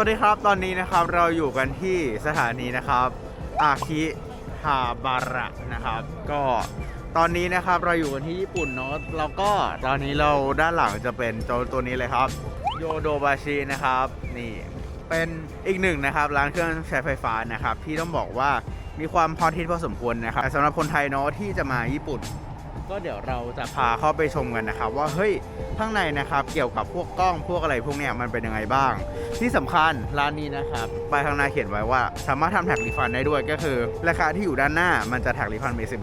วัสดีครับตอนนี้นะครับเราอยู่กันที่สถานีนะครับอาคิฮาบาระนะครับ ก็ตอนนี้นะครับเราอยู่กันที่ญี่ปุ่นเนาะแล้วก็ตอนนี้เราด้านหลังจะเป็นโจตัวนี้เลยครับโยโดบาชินะครับนี่เป็นอีกหนึ่งนะครับร้านเครื่องใช้ไฟฟ้านะครับที่ต้องบอกว่ามีความฮอตฮิตพอสมควรนะครับสำหรับคนไทยเนาะที่จะมาญี่ปุ่น ก็เดี๋ยวเราจะพาเข้าไปชมกันนะครับ ว่าเฮ้ยข้างในนะครับ เกี่ยวกับพวกกล้องพวกอะไรพวกเนี้ยมันเป็นยังไงบ้าง ที่สำคัญร้านนี้นะครับไปข้างหน้าเขียนไว้ว่า สามารถทำแท็กรีฟันได้ด้วยก็คือ ราคาที่อยู่ด้านหน้ามันจะแท็กรีฟันไปสิ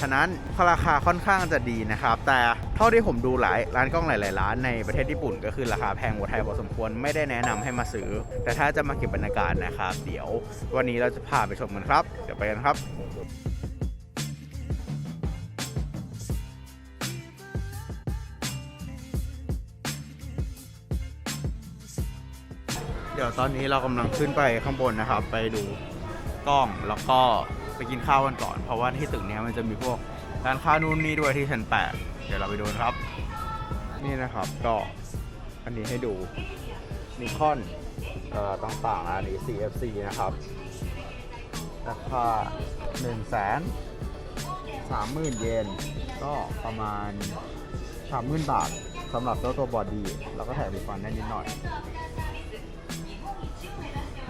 ฉะนั้นราคาค่อนข้างจะดีนะครับ แต่เท่าที่ผมดูหลายร้านกล้องหลายๆร้านในประเทศญี่ปุ่น ก็คือราคาแพงกว่าไทยพอสมควรไม่ได้แนะนำให้มาซื้อ แต่ถ้าจะมาเก็บบรรยากาศนะครับ เดี๋ยววันนี้เราจะพาไปชมกันครับเดี๋ยวไปกันครับ ดี๋ยวตอนนี้เรากำลังขึ้นไปข้างบนนะครับ ไปดูกล้องแล้วก็ไปกินข้าวกันก่อน เพราะว่าที่ตึกนี้มันจะมีพวกร้านค้านู่นนี่ด้วยที่ชั้นแปดเดี๋ยวเราไปดูครับ นี่นะครับก็อันนี้ให้ดูนิคอนเอ่อต่างๆอันนี้ CFC นะครับราคา1 3 0 0 0 0เยนก็ประมาณ30,000บาทสำหรับเจ้าตัวบอดี้แล้วก็แถมรีฟันได้นิดหน่อย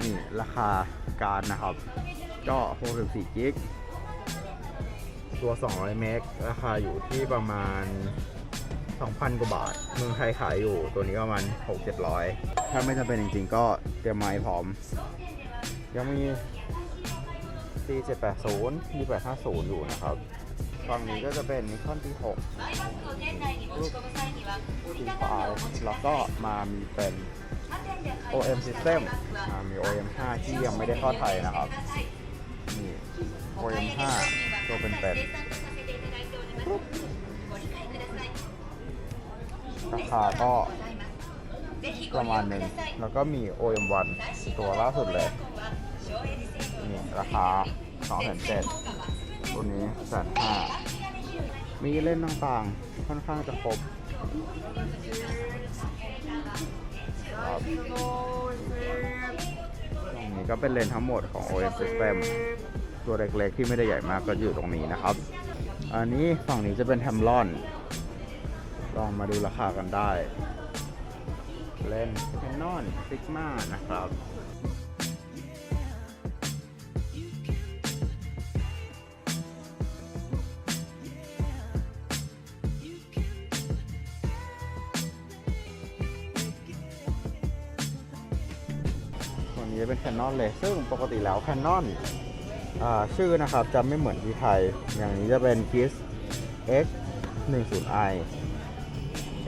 นี่ราคาการนะครับ ก็64กิกตัว 200 เมกราคาอยู่ที่ประมาณ 2,000 กว่าบาท เมืองไทยขายอยู่ตัวนี้ประมาณ 6-700 ถ้าไม่จำเป็นจริงๆ ก็เตรียมไม้พร้อม ยังมี C780 2850 อยู่นะครับฝั่งนี้ก็จะเป็นนิคอน D6 รูป D5 แล้วก็มามีเป็น OM System อ่ามี OM 5ที่ยังไม่ได้เข้าไทยนะครับ นี่ OM 5ตัวเป็นเป็นราคาก็ประมาณหนึ่งแล้วก็มี OM 1ตัวล่าสุดเลย นี่ราคา2 7 0 0 0ตัวนี้แสนห้ามีเล่นต่างๆ ค่อนข้างจะครบ ครับตรงนี้ก็เป็นเลนทั้งหมดของ OS System ตัวเล็กๆที่ไม่ได้ใหญ่มากก็อยู่ตรงนี้นะครับ อันนี้ฝั่งนี้จะเป็นแฮมลอน ลองมาดูราคากันได้ เลนส์ Canon Sigma นะครับ ตัวนี้เป็น Canon เลย ซึ่งปกติแล้ว Canon อ่าชื่อนะครับจะไม่เหมือนที่ไทย อย่างนี้จะเป็น k i s X 1 0 i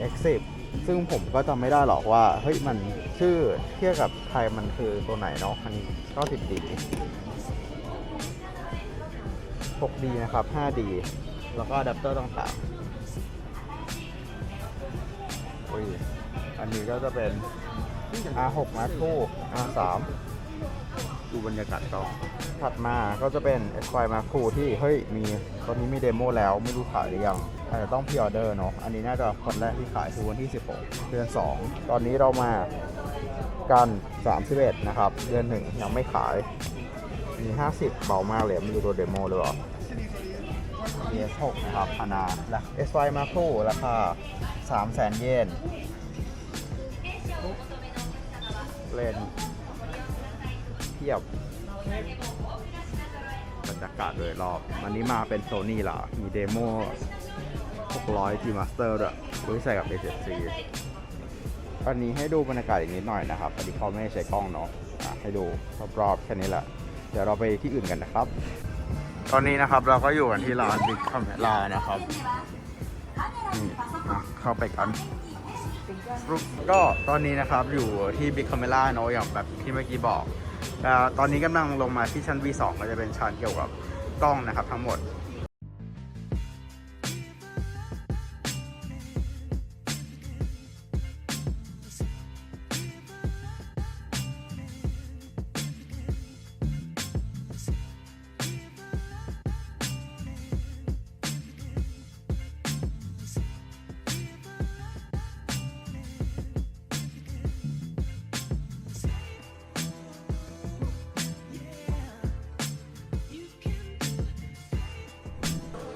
X 10ซึ่งผมก็จำไม่ได้หรอกว่า เฮ้ย มันชื่อเทียบกับไทยมันคือตัวไหนเนาะอันนี้ก็10 d 6D นะครับ 5D แล้วก็อะแดปเตอร์ต่างๆอุ้ยอันนี้ก็จะเป็น R6 Mark II R3 ดูบรรยากาศกล้องถัดมาก็จะเป็น S5 Mark II ที่เฮ้ยมีตอนนี้มีเดโมแล้วไม่รู้ขายหรือยังอาจจะต้องพิออเดอร์เนาะอันนี้น่าจะคนแรกที่ขายคือวันที่ 16 เดือน 2 ตอนนี้เรามากัน 31 นะครับ เดือน 1 ยังไม่ขาย มี 50 เบามากเลยไม่รู้ตัวเดโมหรือเปล่า PS6 นะครับพานาและ S5 Mark II ราคา 300,000 เยนเลนเทียบ บรรยากาศโดยรอบวันนี้มาเป็นโซนี่ล่ะ มีเดโม600 G Master ด้วยไว้ใส่กับ A7C อันนี้ให้ดูบรรยากาศอีกนิดหน่อยนะครับ อันนี้เขาไม่ใช้กล้องเนาะให้ดูรอบๆแค่นี้แหละ เดี๋ยวเราไปที่อื่นกันนะครับ ตอนนี้นะครับเราก็อยู่กันที่ร้านบิ๊กคาเมล่านะครับนี่เข้าไปกันก็ตอนนี้นะครับอยู่ที่ Big Camera เนอะอย่างแบบที่เมื่อกี้บอก ตอนนี้กำลังลงมาที่ชั้น V2 ก็จะเป็นชั้นเกี่ยวกับกล้องนะครับทั้งหมด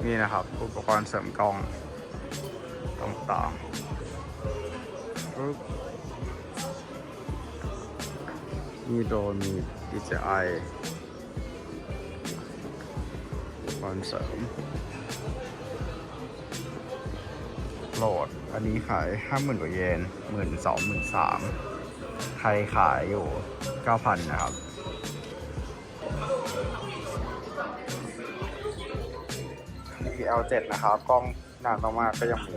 นี่นะครับ อุปกรณ์เสริมกล้องต่างๆมีโดรนมี DJI อุปกรณ์เสริมโหลด อันนี้ขายห้าหมื่นกว่าเยนหมื่นสองหมื่นสามใครขายอยู่เก้าพันนะครับ DPL 7 นะครับ กล้องนานมากๆก็ยังมี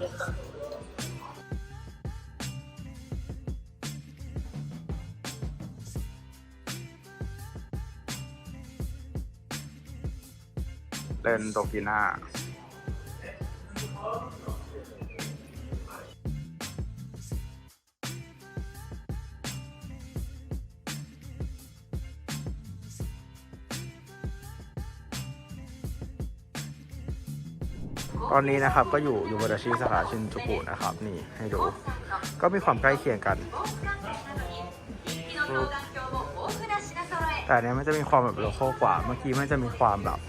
เล่นโตกิน่า ตอนนี้นะครับก็อยู่ยูบาดาชิสาขาชินจูกุนะครับนี่ให้ดู ก็มีความใกล้เคียงกัน แต่เนี้ยมันจะมีความแบบโลคอลกว่า เมื่อกี้มันจะมีความแบบ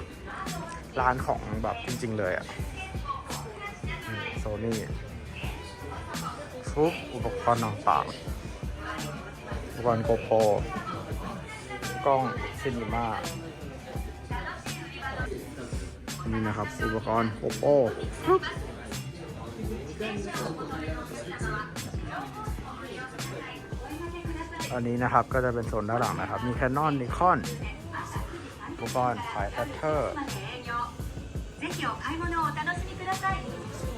ร้านของแบบจริง ๆ เลยอะโซนี่ฟุบอุปกรณ์ต่างๆอุปกรณ์โกโปรกล้องซินิม่า นี่นะครับ อุปกรณ์โอโอ้อันนี้นะครับก็จะเป็นโซนด้านหลังนะครับ มีแคนนอนนิคอนอุปกรณ์สายแพทเตอร์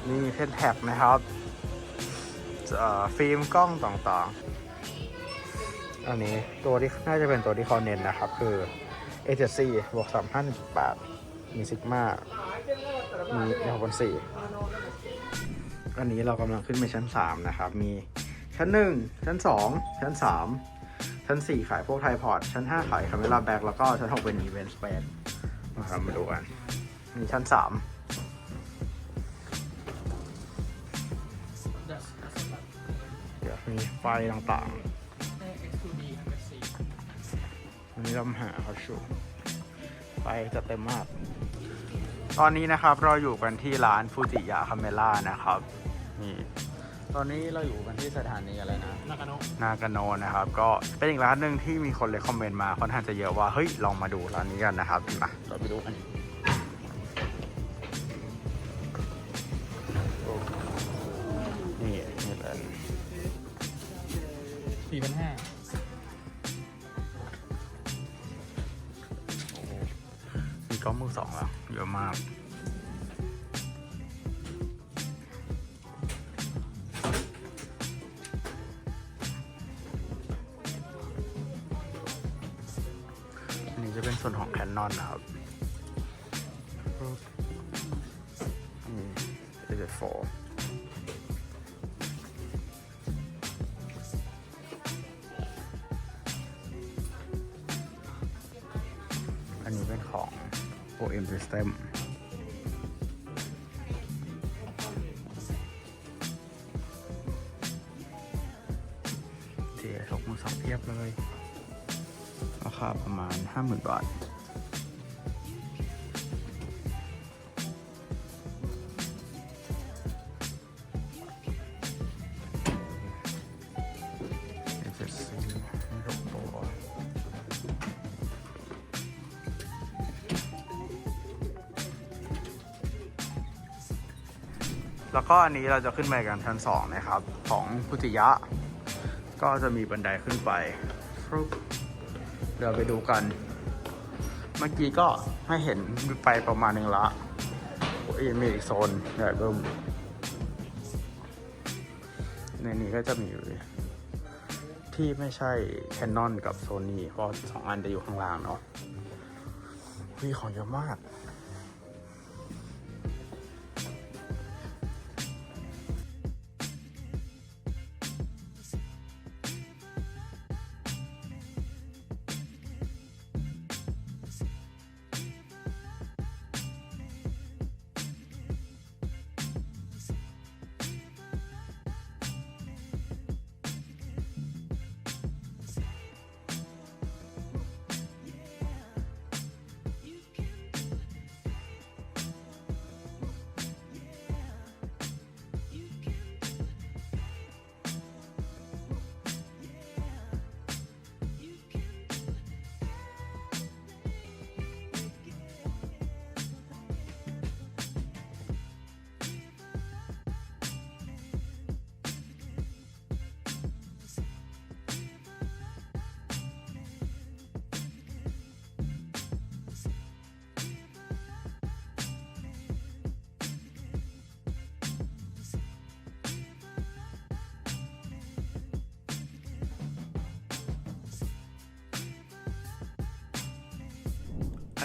นี่เพนแท็กนะครับฟิล์มกล้องต่างๆ อันนี้ตัวที่น่าจะเป็นตัวที่เขเน้นนะครับ คือ a 7 c บวก3 5 8 มีซิกมามีเอลบน4อันนี้เรากำลังขึ้นไปชั้น 3 นะครับ มีชั้น 1 ชั้น 2 ชั้น 3 ชั้น 4 ขายพวกไทพอดชั้น 5 ขายคาเมล่าแบ็กแล้วก็ชั้น 6 เป็นอีเวนต์สเปนนะครับมาดูกัน มีชั้น 3เดี๋ยวมีไฟต่างๆอันนี้เราหาเขาชูไฟจะเต็มมาก ตอนนี้นะครับเราอยู่กันที่ร้านฟูจิยะคาเมล่านะครับนี่ตอนนี้เราอยู่กันที่สถานีอะไรนะ นากาโนะนากาโนนะครับ ก็เป็นอีกร้านหนึ่งที่มีคนเลยคอมเมนต์มาค่อนข้างจะเยอะว่าเฮ้ยลองมาดูร้านนี้กันนะครับมาเราไปดูกันโอ้นี่นี่เป็นสี่พันห้า สองแล้วเยอะมาก อันนี้จะเป็นส่วนของ Canon นะครับนี่ A7 OM System เจียทกมือสองเทียบเลย ราคาประมาณ 50,000 บาท แล้วก็อันนี้เราจะขึ้นไปกันชั้นสองนะครับ ของพุทธิยะ ก็จะมีบันไดขึ้นไปเดี๋ยวไปดูกัน เมื่อกี้ก็ให้เห็นไปประมาณหนึ่งละโอ้ยมีอีกโซนใหญ่เบิ่มในนี้ก็จะมีที่ไม่ใช่ Canon กับ Sony เพราะสองอันจะอยู่ข้างล่างเนาะวีของเยอะมาก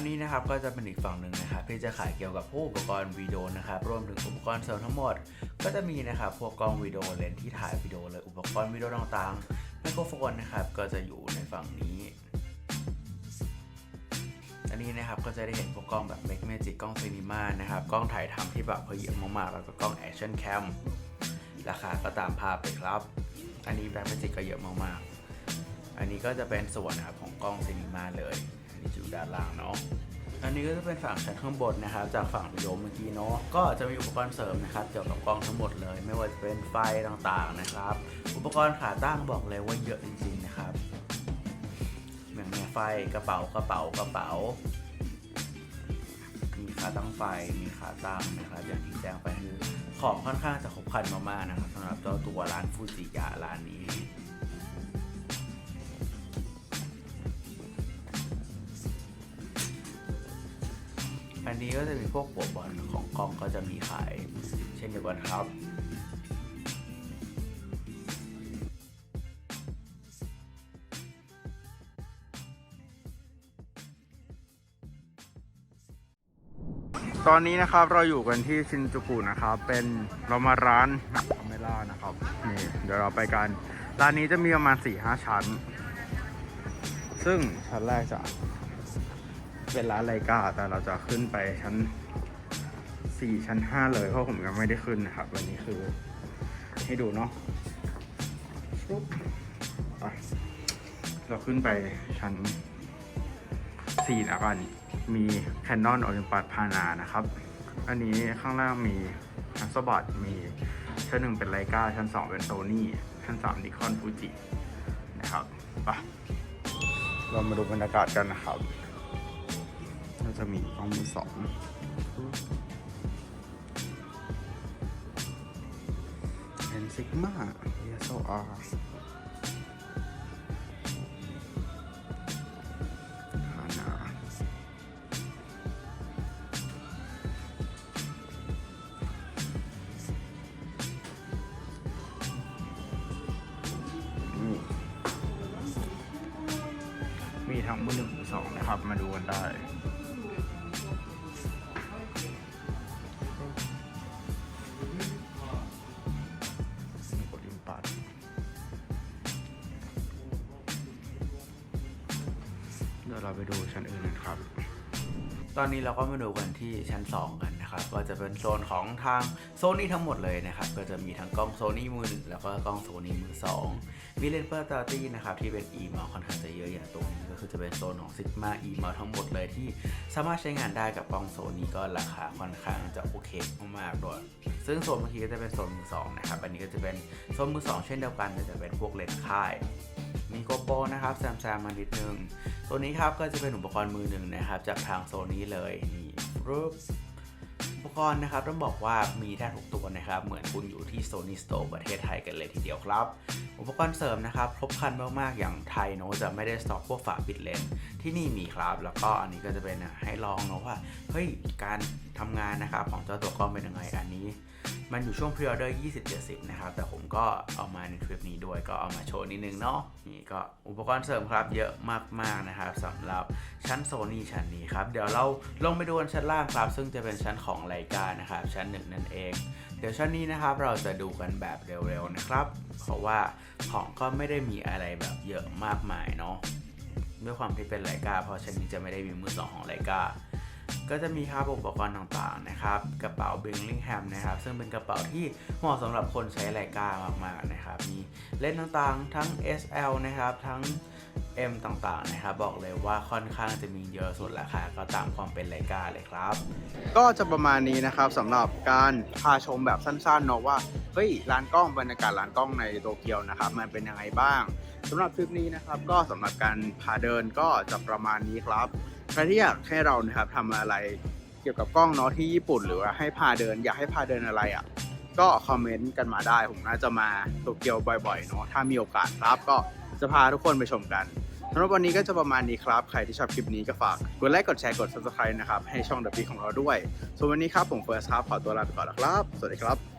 นนี้นะครับก็จะเป็นอีกฝั่งหนึ่งนะครับที่จะขายเกี่ยวกับพวกอุปกรณ์วิดีโอนะครับรวมถึงอุปกรณ์เสริมทั้งหมด ก็จะมีนะครับพวกกล้องวิดีโอเลนส์ที่ถ่ายวิดีโอเลยอุปกรณ์วิดีโอต่างๆไมโครโฟนนะครับก็จะอยู่ในฝั่งนี้อันนี้นะครับก็จะได้เห็นพวกกล้องแบบ Make Magic กล้องซีนีมานะครับกล้องถ่ายทำที่แบบเพอเยอะมากๆแล้วก็กล้อง Action Cam ราคาก็ตามภาพเลยครับ อันนี้ Black Magic ก็เยอะมากๆ อันนี้ก็จะเป็นส่วนนะครับของกล้องซีนีมาเลย อันนี้อยู่ด้านล่างเนาะอันนี้ก็จะเป็นฝั่งชั้นข้างบนนะครับ จากฝั่งวิดีโอเมื่อกี้เนาะก็จะมีอุปกรณ์เสริมนะครับเกี่ยวกับกล้องทั้งหมดเลย ไม่ว่าจะเป็นไฟต่างๆนะครับ อุปกรณ์ขาตั้งบอกเลยว่าเยอะจริงๆนะครับอย่างเนี้ยไฟกระเป๋ากระเป๋ากระเป๋า มีขาตั้งไฟมีขาตั้งนะครับอย่างที่แจ้งไปคือของค่อนข้างจะครบครันมากๆนะครับสำหรับเจ้าตัวร้านฟูจิยะร้านนี้ นนี้ก็จะมีพวกหัวบอลของกล้องก็จะมีขาย เช่นเดียวกันครับตอนนี้นะครับเราอยู่กันที่ชินจูกุนะครับ เป็นเรามาร้านนักคาเมล่านะครับนี่เดี๋ยวเราไปกัน ร้านนี้จะมีประมาณ4ี่ห้าชั้น ซึ่งชั้นแรกจะ เป็นร้านไลกาแต่เราจะขึ้นไปชั้น 4 ชั้น 5 เลยเพราะผมยังไม่ได้ขึ้นนะครับ วันนี้คือ ให้ดูเนาะปุ๊บเราขึ้นไปชั้น 4 แล้วกันมี Canon Olympus Pana นะครับ อันนี้ข้างล่างมีทัสบอดมีชั้นหนึ่งเป็นไลกาชั้น2เป็นโซนี่ชั้น3นิคอนฟูจินะครับไปเรามาดูบรรยากาศกันนะครับ เราจะมีกล้องมือสองเอ็นซิกมาเยวเราไปดูชั้นอื่นกันครับ ตอนนี้เราก็มาดูกันที่ชั้น 2 กันนะครับ ก็จะเป็นโซนของทางโซนี่ทั้งหมดเลยนะครับ ก็จะมีทั้งกล้องโซนี่มือหนึ่งแล้วก็กล้องโซนี่มือ 2 มีเลนส์เปอร์ตาตี้นะครับ ที่เป็น e m o ค่อนข้างจะเยอะอย่างตัวนี้ก็คือจะเป็นโซนของ Sigma e m o ทั้งหมดเลยที่สามารถใช้งานได้กับกล้องโซนี่ก็ราคาค่อนข้างจะโอเคมากๆด้วยซึ่งโซนเมื่อกี้ก็จะเป็นโซนมือสองนะครับ อันนี้ก็จะเป็นโซนมือสองเช่นเดียวกันแต่จะเป็นพวกเลนส์ค่าย มีโกโปนะครับแซมแซมมานิดนึง ตัวนี้ครับก็จะเป็นอุปกรณ์มือหนึ่งนะครับ จากทางโซนี้เลยนี่รูปอุปกรณ์นะครับต้องบอกว่ามีแทบทุกตัวนะครับ เหมือนคุณอยู่ที่ Sony Store ประเทศไทยกันเลยทีเดียวครับ อุปกรณ์เสริมนะครับครบครันมากๆ อย่างไทยเนจะไม่ได้สต็อกพวกฝาปิดเลนส์ที่นี่มีครับ แล้วก็อันนี้ก็จะเป็นให้ลองเนอะว่าเฮ้ยการทำงานนะครับของเจ้าตัวกล้องเป็นยังไงอันนี้มันอยู่ช่วงพรีออเดอร์20-70 นะครับ แต่ผมก็เอามาในทริปนี้ด้วยก็เอามาโชว์นิดนึงเนาะนี่ก็อุปกรณ์เสริมครับเยอะมาก ๆ นะครับสำหรับชั้นโซนี่ชั้นนี้ครับ เดี๋ยวเราลงไปดูชั้นล่างครับ ซึ่งจะเป็นชั้นของไลกานะครับ ชั้นหนึ่งนั่นเอง เดี๋ยวชั้นนี้นะครับเราจะดูกันแบบเร็ว ๆ นะครับ เพราะว่าของก็ไม่ได้มีอะไรแบบเยอะมากมายเนาะด้วยความที่เป็นไลกาเพราะชั้นนี้จะไม่ได้มีมือสองของไลกา ก็จะมีครับอุปกรณ์ต่างๆนะครับ กระเป๋า Bellingham นะครับ ซึ่งเป็นกระเป๋าที่เหมาะสำหรับคนใช้ไลกามากๆนะครับ มีเลนต่างๆ ทั้ง SL นะครับ ทั้ง M ต่างๆนะครับ บอกเลยว่าค่อนข้างจะมีเยอะส่วนราคาก็ตามความเป็นไลกาเลยครับ ก็จะประมาณนี้นะครับสำหรับการพาชมแบบสั้นๆเนาะว่าเฮ้ยร้านกล้องบรรยากาศร้านกล้องในโตเกียวนะครับ มันเป็นยังไงบ้างสำหรับคลิปนี้นะครับก็สำหรับการพาเดินก็จะประมาณนี้ครับ ใครที่อยากให้เรานะครับทำอะไรเกี่ยวกับกล้องเนาะที่ญี่ปุ่น หรือว่าให้พาเดิน อยากให้พาเดินอะไรอะก็คอมเมนต์กันมาได้ ผมน่าจะมาโตเกียวบ่อยๆเนาะถ้ามีโอกาสครับก็จะพาทุกคนไปชมกันสำหรับวันนี้ก็จะประมาณนี้ครับ ใครที่ชอบคลิปนี้ก็ฝากกดไลค์กดแชร์กด subscribe นะครับให้ช่องดับบี้ของเราด้วยส่วนวันนี้ครับผมเฟิร์สครับขอตัวลาไปก่อนแล้วครับ สวัสดีครับ